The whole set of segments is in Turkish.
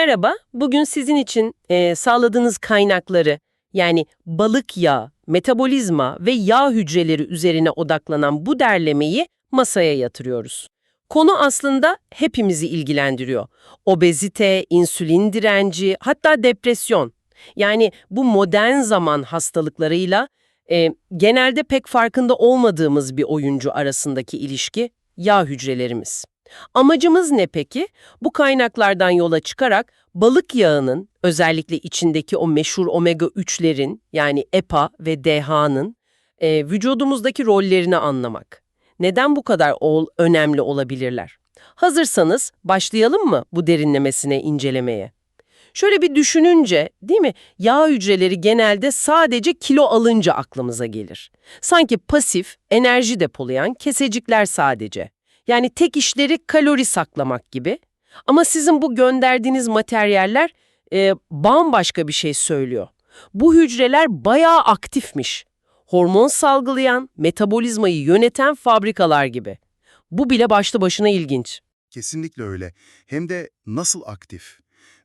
Merhaba, bugün sizin için e, sağladığınız kaynakları yani balık yağı, metabolizma ve yağ hücreleri üzerine odaklanan bu derlemeyi masaya yatırıyoruz. Konu aslında hepimizi ilgilendiriyor. Obezite, insülin direnci, hatta depresyon. Yani bu modern zaman hastalıklarıyla e, genelde pek farkında olmadığımız bir oyuncu arasındaki ilişki yağ hücrelerimiz. Amacımız ne peki? Bu kaynaklardan yola çıkarak balık yağının, özellikle içindeki o meşhur omega-3'lerin yani EPA ve DHA'nın e, vücudumuzdaki rollerini anlamak. Neden bu kadar ol, önemli olabilirler? Hazırsanız başlayalım mı bu derinlemesine incelemeye? Şöyle bir düşününce, değil mi? Yağ hücreleri genelde sadece kilo alınca aklımıza gelir. Sanki pasif, enerji depolayan kesecikler sadece. Yani tek işleri kalori saklamak gibi. Ama sizin bu gönderdiğiniz materyaller e, bambaşka bir şey söylüyor. Bu hücreler bayağı aktifmiş. Hormon salgılayan, metabolizmayı yöneten fabrikalar gibi. Bu bile başlı başına ilginç. Kesinlikle öyle. Hem de nasıl aktif.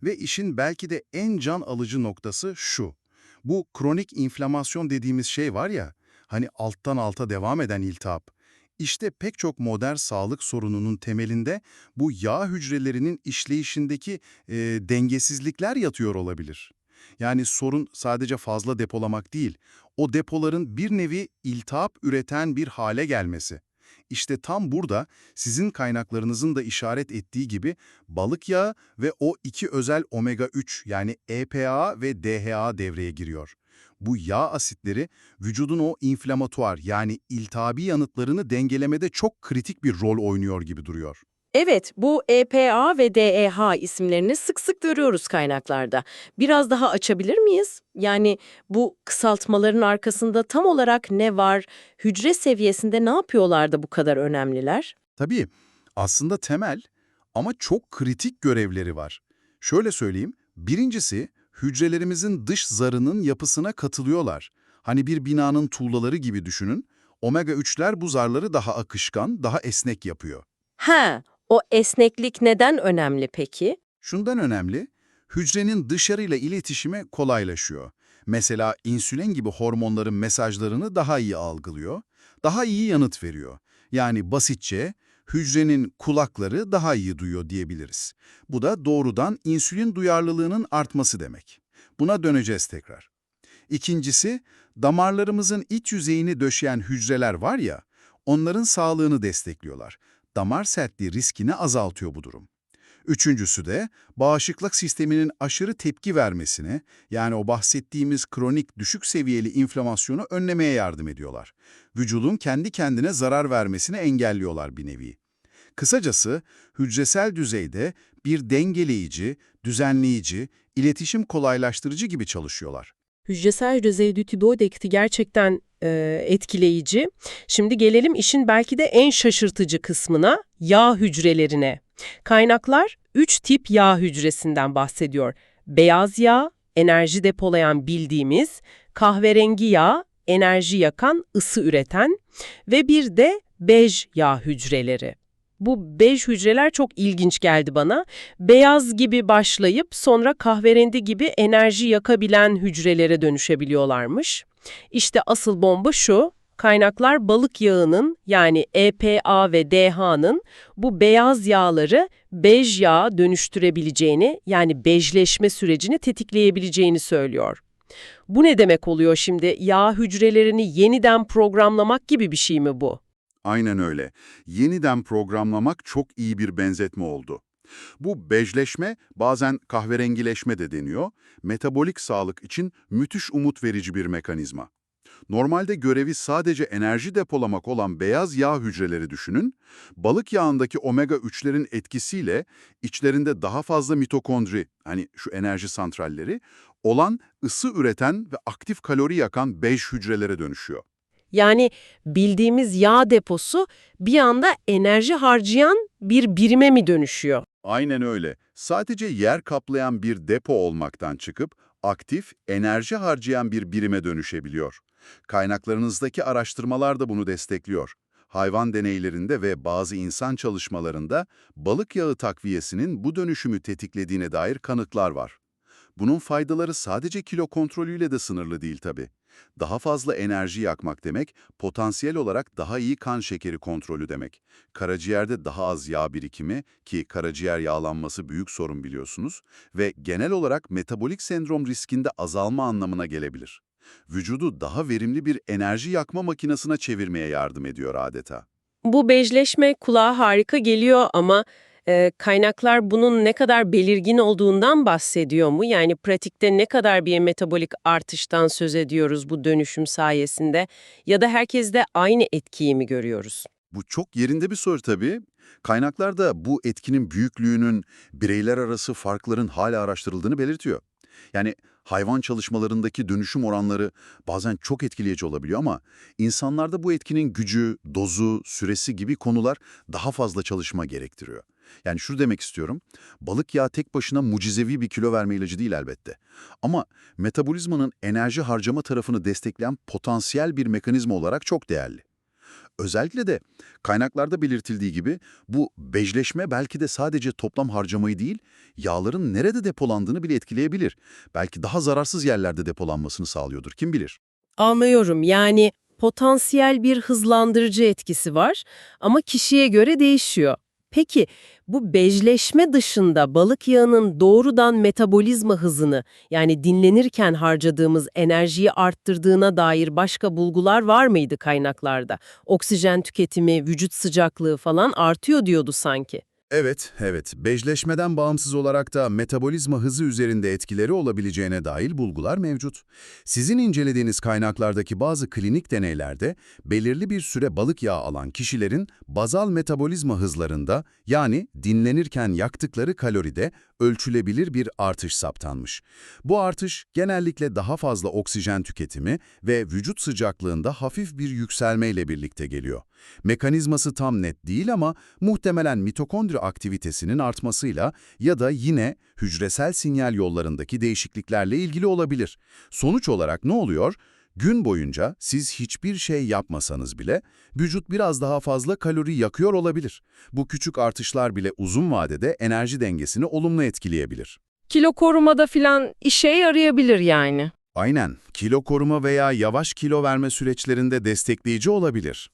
Ve işin belki de en can alıcı noktası şu. Bu kronik inflamasyon dediğimiz şey var ya, hani alttan alta devam eden iltihap. İşte pek çok modern sağlık sorununun temelinde bu yağ hücrelerinin işleyişindeki e, dengesizlikler yatıyor olabilir. Yani sorun sadece fazla depolamak değil, o depoların bir nevi iltihap üreten bir hale gelmesi. İşte tam burada sizin kaynaklarınızın da işaret ettiği gibi balık yağı ve o iki özel omega-3 yani EPA ve DHA devreye giriyor. Bu yağ asitleri vücudun o inflamatuar yani iltihabi yanıtlarını dengelemede çok kritik bir rol oynuyor gibi duruyor. Evet, bu EPA ve DEH isimlerini sık sık görüyoruz kaynaklarda. Biraz daha açabilir miyiz? Yani bu kısaltmaların arkasında tam olarak ne var? Hücre seviyesinde ne yapıyorlar da bu kadar önemliler? Tabii aslında temel ama çok kritik görevleri var. Şöyle söyleyeyim, birincisi hücrelerimizin dış zarının yapısına katılıyorlar. Hani bir binanın tuğlaları gibi düşünün, omega-3'ler bu zarları daha akışkan, daha esnek yapıyor. Ha, o esneklik neden önemli peki? Şundan önemli, hücrenin dışarıyla iletişime kolaylaşıyor. Mesela insülin gibi hormonların mesajlarını daha iyi algılıyor, daha iyi yanıt veriyor. Yani basitçe hücrenin kulakları daha iyi duyuyor diyebiliriz. Bu da doğrudan insülin duyarlılığının artması demek. Buna döneceğiz tekrar. İkincisi, damarlarımızın iç yüzeyini döşeyen hücreler var ya, onların sağlığını destekliyorlar. Damar sertliği riskini azaltıyor bu durum. Üçüncüsü de bağışıklık sisteminin aşırı tepki vermesini, yani o bahsettiğimiz kronik düşük seviyeli inflamasyonu önlemeye yardım ediyorlar. Vücudun kendi kendine zarar vermesini engelliyorlar bir nevi. Kısacası hücresel düzeyde bir dengeleyici, düzenleyici, iletişim kolaylaştırıcı gibi çalışıyorlar. Hücresel düzeyde tiroidekti gerçekten e, etkileyici. Şimdi gelelim işin belki de en şaşırtıcı kısmına, yağ hücrelerine. Kaynaklar 3 tip yağ hücresinden bahsediyor. Beyaz yağ, enerji depolayan bildiğimiz, kahverengi yağ, enerji yakan, ısı üreten ve bir de bej yağ hücreleri. Bu bej hücreler çok ilginç geldi bana. Beyaz gibi başlayıp sonra kahverengi gibi enerji yakabilen hücrelere dönüşebiliyorlarmış. İşte asıl bomba şu, kaynaklar balık yağının yani EPA ve DHA'nın bu beyaz yağları bej yağa dönüştürebileceğini yani bejleşme sürecini tetikleyebileceğini söylüyor. Bu ne demek oluyor şimdi? Yağ hücrelerini yeniden programlamak gibi bir şey mi bu? Aynen öyle. Yeniden programlamak çok iyi bir benzetme oldu. Bu bejleşme, bazen kahverengileşme de deniyor, metabolik sağlık için müthiş umut verici bir mekanizma. Normalde görevi sadece enerji depolamak olan beyaz yağ hücreleri düşünün, balık yağındaki omega-3'lerin etkisiyle içlerinde daha fazla mitokondri, hani şu enerji santralleri, olan ısı üreten ve aktif kalori yakan bej hücrelere dönüşüyor. Yani bildiğimiz yağ deposu bir anda enerji harcayan bir birime mi dönüşüyor? Aynen öyle. Sadece yer kaplayan bir depo olmaktan çıkıp aktif, enerji harcayan bir birime dönüşebiliyor. Kaynaklarınızdaki araştırmalar da bunu destekliyor. Hayvan deneylerinde ve bazı insan çalışmalarında balık yağı takviyesinin bu dönüşümü tetiklediğine dair kanıtlar var. Bunun faydaları sadece kilo kontrolüyle de sınırlı değil tabii. Daha fazla enerji yakmak demek, potansiyel olarak daha iyi kan şekeri kontrolü demek. Karaciğerde daha az yağ birikimi ki karaciğer yağlanması büyük sorun biliyorsunuz ve genel olarak metabolik sendrom riskinde azalma anlamına gelebilir. Vücudu daha verimli bir enerji yakma makinesine çevirmeye yardım ediyor adeta. Bu bejleşme kulağa harika geliyor ama e, kaynaklar bunun ne kadar belirgin olduğundan bahsediyor mu? Yani pratikte ne kadar bir metabolik artıştan söz ediyoruz bu dönüşüm sayesinde ya da herkeste aynı etkiyi mi görüyoruz? Bu çok yerinde bir soru tabii. Kaynaklarda bu etkinin büyüklüğünün, bireyler arası farkların hala araştırıldığını belirtiyor. Yani hayvan çalışmalarındaki dönüşüm oranları bazen çok etkileyici olabiliyor ama insanlarda bu etkinin gücü, dozu, süresi gibi konular daha fazla çalışma gerektiriyor. Yani şunu demek istiyorum, balık yağı tek başına mucizevi bir kilo verme ilacı değil elbette. Ama metabolizmanın enerji harcama tarafını destekleyen potansiyel bir mekanizma olarak çok değerli. Özellikle de kaynaklarda belirtildiği gibi bu bejleşme belki de sadece toplam harcamayı değil, yağların nerede depolandığını bile etkileyebilir. Belki daha zararsız yerlerde depolanmasını sağlıyordur, kim bilir. Anlıyorum. Yani potansiyel bir hızlandırıcı etkisi var ama kişiye göre değişiyor. Peki bu bejleşme dışında balık yağının doğrudan metabolizma hızını yani dinlenirken harcadığımız enerjiyi arttırdığına dair başka bulgular var mıydı kaynaklarda? Oksijen tüketimi, vücut sıcaklığı falan artıyor diyordu sanki. Evet, evet. Bejleşmeden bağımsız olarak da metabolizma hızı üzerinde etkileri olabileceğine dair bulgular mevcut. Sizin incelediğiniz kaynaklardaki bazı klinik deneylerde belirli bir süre balık yağı alan kişilerin bazal metabolizma hızlarında yani dinlenirken yaktıkları kaloride ölçülebilir bir artış saptanmış. Bu artış genellikle daha fazla oksijen tüketimi ve vücut sıcaklığında hafif bir yükselmeyle birlikte geliyor. Mekanizması tam net değil ama muhtemelen mitokondri aktivitesinin artmasıyla ya da yine hücresel sinyal yollarındaki değişikliklerle ilgili olabilir. Sonuç olarak ne oluyor? Gün boyunca siz hiçbir şey yapmasanız bile vücut biraz daha fazla kalori yakıyor olabilir. Bu küçük artışlar bile uzun vadede enerji dengesini olumlu etkileyebilir. Kilo korumada filan işe yarayabilir yani. Aynen, kilo koruma veya yavaş kilo verme süreçlerinde destekleyici olabilir.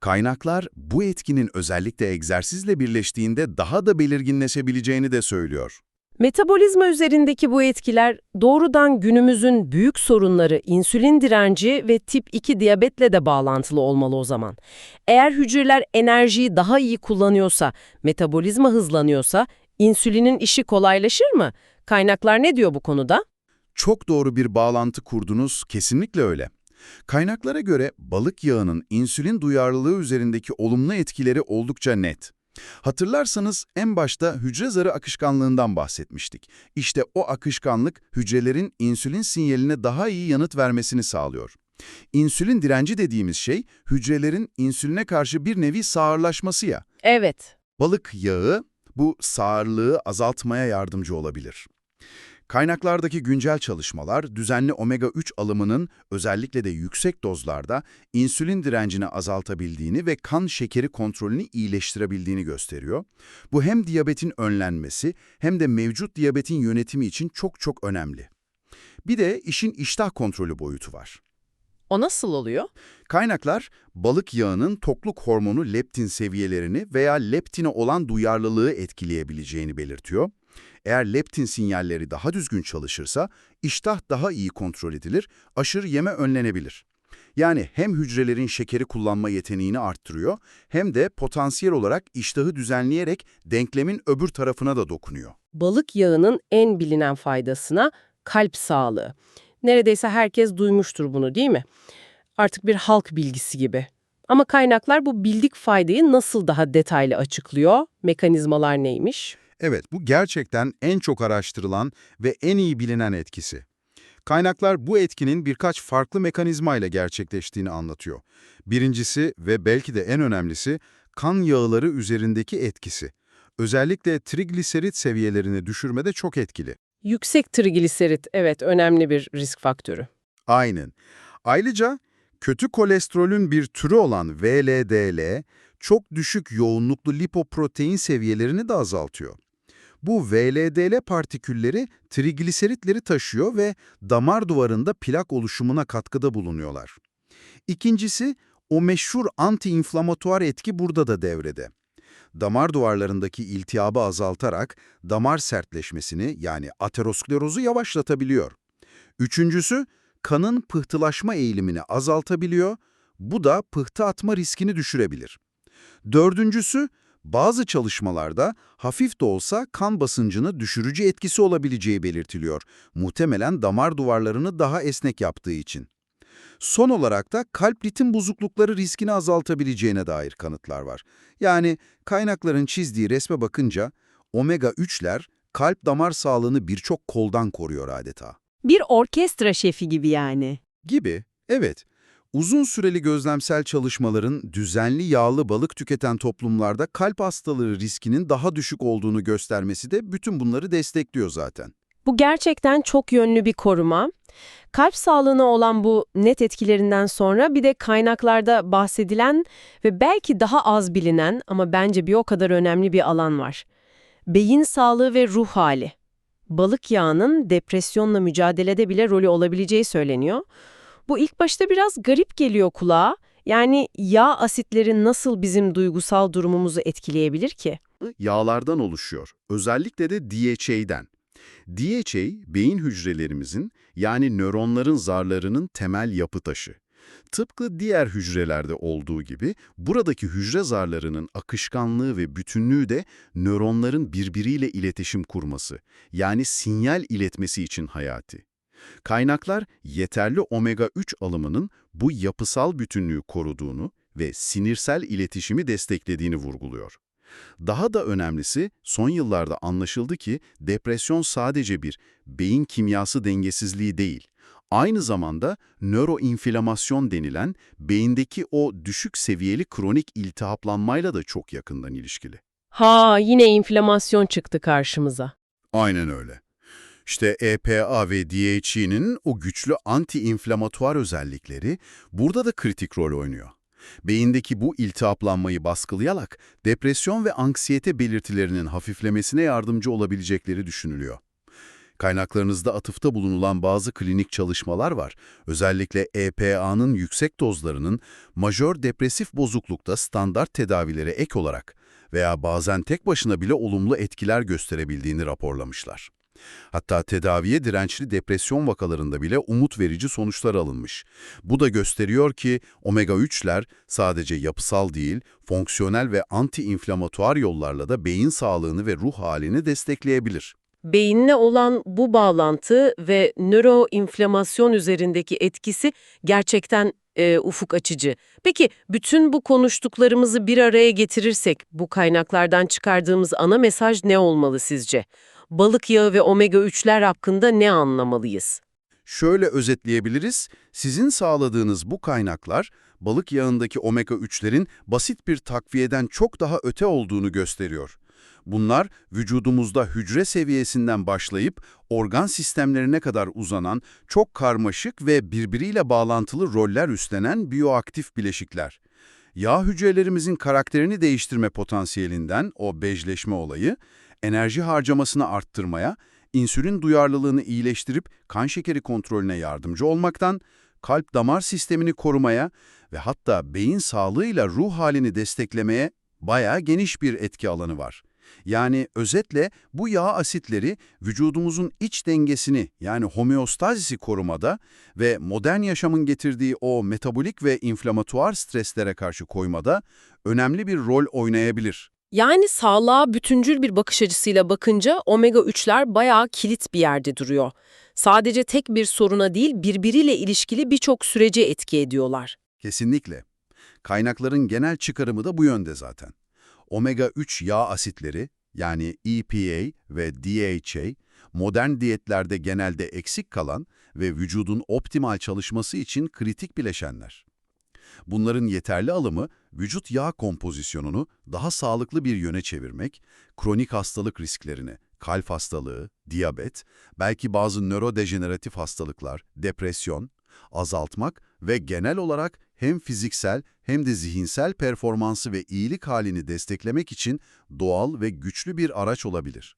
Kaynaklar bu etkinin özellikle egzersizle birleştiğinde daha da belirginleşebileceğini de söylüyor. Metabolizma üzerindeki bu etkiler doğrudan günümüzün büyük sorunları insülin direnci ve tip 2 diyabetle de bağlantılı olmalı o zaman. Eğer hücreler enerjiyi daha iyi kullanıyorsa, metabolizma hızlanıyorsa insülinin işi kolaylaşır mı? Kaynaklar ne diyor bu konuda? Çok doğru bir bağlantı kurdunuz, kesinlikle öyle. Kaynaklara göre balık yağının insülin duyarlılığı üzerindeki olumlu etkileri oldukça net. Hatırlarsanız en başta hücre zarı akışkanlığından bahsetmiştik. İşte o akışkanlık hücrelerin insülin sinyaline daha iyi yanıt vermesini sağlıyor. İnsülin direnci dediğimiz şey hücrelerin insüline karşı bir nevi sağırlaşması ya. Evet. Balık yağı bu sağırlığı azaltmaya yardımcı olabilir. Kaynaklardaki güncel çalışmalar düzenli omega-3 alımının özellikle de yüksek dozlarda insülin direncini azaltabildiğini ve kan şekeri kontrolünü iyileştirebildiğini gösteriyor. Bu hem diyabetin önlenmesi hem de mevcut diyabetin yönetimi için çok çok önemli. Bir de işin iştah kontrolü boyutu var. O nasıl oluyor? Kaynaklar, balık yağının tokluk hormonu leptin seviyelerini veya leptine olan duyarlılığı etkileyebileceğini belirtiyor. Eğer leptin sinyalleri daha düzgün çalışırsa, iştah daha iyi kontrol edilir, aşırı yeme önlenebilir. Yani hem hücrelerin şekeri kullanma yeteneğini arttırıyor, hem de potansiyel olarak iştahı düzenleyerek denklemin öbür tarafına da dokunuyor. Balık yağının en bilinen faydasına kalp sağlığı. Neredeyse herkes duymuştur bunu değil mi? Artık bir halk bilgisi gibi. Ama kaynaklar bu bildik faydayı nasıl daha detaylı açıklıyor? Mekanizmalar neymiş? Evet, bu gerçekten en çok araştırılan ve en iyi bilinen etkisi. Kaynaklar bu etkinin birkaç farklı mekanizmayla gerçekleştiğini anlatıyor. Birincisi ve belki de en önemlisi kan yağları üzerindeki etkisi. Özellikle trigliserit seviyelerini düşürmede çok etkili. Yüksek trigliserit evet önemli bir risk faktörü. Aynen. Ayrıca Kötü kolesterolün bir türü olan VLDL, çok düşük yoğunluklu lipoprotein seviyelerini de azaltıyor. Bu VLDL partikülleri trigliseritleri taşıyor ve damar duvarında plak oluşumuna katkıda bulunuyorlar. İkincisi, o meşhur anti-inflamatuar etki burada da devrede. Damar duvarlarındaki iltihabı azaltarak damar sertleşmesini yani aterosklerozu yavaşlatabiliyor. Üçüncüsü, kanın pıhtılaşma eğilimini azaltabiliyor, bu da pıhtı atma riskini düşürebilir. Dördüncüsü, bazı çalışmalarda hafif de olsa kan basıncını düşürücü etkisi olabileceği belirtiliyor. Muhtemelen damar duvarlarını daha esnek yaptığı için. Son olarak da kalp ritim bozuklukları riskini azaltabileceğine dair kanıtlar var. Yani kaynakların çizdiği resme bakınca omega-3'ler kalp damar sağlığını birçok koldan koruyor adeta. Bir orkestra şefi gibi yani. Gibi, evet. Uzun süreli gözlemsel çalışmaların düzenli yağlı balık tüketen toplumlarda kalp hastalığı riskinin daha düşük olduğunu göstermesi de bütün bunları destekliyor zaten. Bu gerçekten çok yönlü bir koruma. Kalp sağlığına olan bu net etkilerinden sonra bir de kaynaklarda bahsedilen ve belki daha az bilinen ama bence bir o kadar önemli bir alan var. Beyin sağlığı ve ruh hali. Balık yağının depresyonla mücadelede bile rolü olabileceği söyleniyor. Bu ilk başta biraz garip geliyor kulağa. Yani yağ asitleri nasıl bizim duygusal durumumuzu etkileyebilir ki? Yağlardan oluşuyor. Özellikle de DHA'den. DHA, beyin hücrelerimizin yani nöronların zarlarının temel yapı taşı. Tıpkı diğer hücrelerde olduğu gibi buradaki hücre zarlarının akışkanlığı ve bütünlüğü de nöronların birbiriyle iletişim kurması, yani sinyal iletmesi için hayati. Kaynaklar yeterli omega-3 alımının bu yapısal bütünlüğü koruduğunu ve sinirsel iletişimi desteklediğini vurguluyor. Daha da önemlisi son yıllarda anlaşıldı ki depresyon sadece bir beyin kimyası dengesizliği değil, aynı zamanda nöroinflamasyon denilen beyindeki o düşük seviyeli kronik iltihaplanmayla da çok yakından ilişkili. Ha yine inflamasyon çıktı karşımıza. Aynen öyle. İşte EPA ve DHE'nin o güçlü anti-inflamatuar özellikleri burada da kritik rol oynuyor. Beyindeki bu iltihaplanmayı baskılayarak depresyon ve anksiyete belirtilerinin hafiflemesine yardımcı olabilecekleri düşünülüyor. Kaynaklarınızda atıfta bulunulan bazı klinik çalışmalar var. Özellikle EPA'nın yüksek dozlarının majör depresif bozuklukta standart tedavilere ek olarak veya bazen tek başına bile olumlu etkiler gösterebildiğini raporlamışlar. Hatta tedaviye dirençli depresyon vakalarında bile umut verici sonuçlar alınmış. Bu da gösteriyor ki omega-3'ler sadece yapısal değil, fonksiyonel ve anti-inflamatuar yollarla da beyin sağlığını ve ruh halini destekleyebilir. Beyinle olan bu bağlantı ve nöroinflamasyon üzerindeki etkisi gerçekten e, ufuk açıcı. Peki bütün bu konuştuklarımızı bir araya getirirsek bu kaynaklardan çıkardığımız ana mesaj ne olmalı sizce? Balık yağı ve omega-3'ler hakkında ne anlamalıyız? Şöyle özetleyebiliriz, sizin sağladığınız bu kaynaklar, balık yağındaki omega-3'lerin basit bir takviyeden çok daha öte olduğunu gösteriyor. Bunlar, vücudumuzda hücre seviyesinden başlayıp organ sistemlerine kadar uzanan, çok karmaşık ve birbiriyle bağlantılı roller üstlenen biyoaktif bileşikler. Yağ hücrelerimizin karakterini değiştirme potansiyelinden o bejleşme olayı, enerji harcamasını arttırmaya, insülin duyarlılığını iyileştirip kan şekeri kontrolüne yardımcı olmaktan, kalp damar sistemini korumaya ve hatta beyin sağlığıyla ruh halini desteklemeye bayağı geniş bir etki alanı var. Yani özetle bu yağ asitleri vücudumuzun iç dengesini yani homeostazisi korumada ve modern yaşamın getirdiği o metabolik ve inflamatuar streslere karşı koymada önemli bir rol oynayabilir. Yani sağlığa bütüncül bir bakış açısıyla bakınca omega-3'ler bayağı kilit bir yerde duruyor. Sadece tek bir soruna değil birbiriyle ilişkili birçok sürece etki ediyorlar. Kesinlikle. Kaynakların genel çıkarımı da bu yönde zaten. Omega-3 yağ asitleri yani EPA ve DHA modern diyetlerde genelde eksik kalan ve vücudun optimal çalışması için kritik bileşenler. Bunların yeterli alımı vücut yağ kompozisyonunu daha sağlıklı bir yöne çevirmek, kronik hastalık risklerini, kalp hastalığı, diyabet, belki bazı nörodejeneratif hastalıklar, depresyon, azaltmak ve genel olarak hem fiziksel hem de zihinsel performansı ve iyilik halini desteklemek için doğal ve güçlü bir araç olabilir.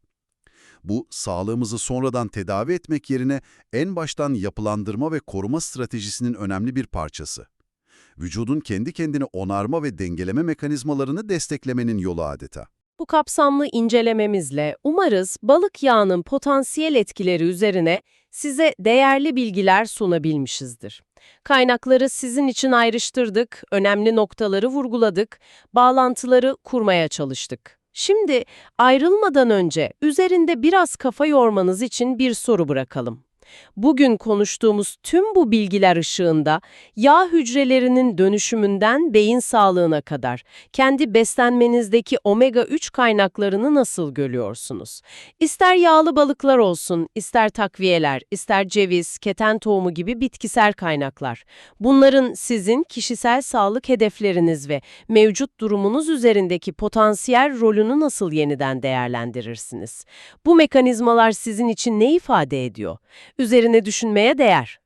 Bu, sağlığımızı sonradan tedavi etmek yerine en baştan yapılandırma ve koruma stratejisinin önemli bir parçası. Vücudun kendi kendini onarma ve dengeleme mekanizmalarını desteklemenin yolu adeta. Bu kapsamlı incelememizle umarız balık yağının potansiyel etkileri üzerine size değerli bilgiler sunabilmişizdir. Kaynakları sizin için ayrıştırdık, önemli noktaları vurguladık, bağlantıları kurmaya çalıştık. Şimdi ayrılmadan önce üzerinde biraz kafa yormanız için bir soru bırakalım. Bugün konuştuğumuz tüm bu bilgiler ışığında yağ hücrelerinin dönüşümünden beyin sağlığına kadar kendi beslenmenizdeki omega-3 kaynaklarını nasıl görüyorsunuz? İster yağlı balıklar olsun, ister takviyeler, ister ceviz, keten tohumu gibi bitkisel kaynaklar. Bunların sizin kişisel sağlık hedefleriniz ve mevcut durumunuz üzerindeki potansiyel rolünü nasıl yeniden değerlendirirsiniz? Bu mekanizmalar sizin için ne ifade ediyor? Üzerine düşünmeye değer.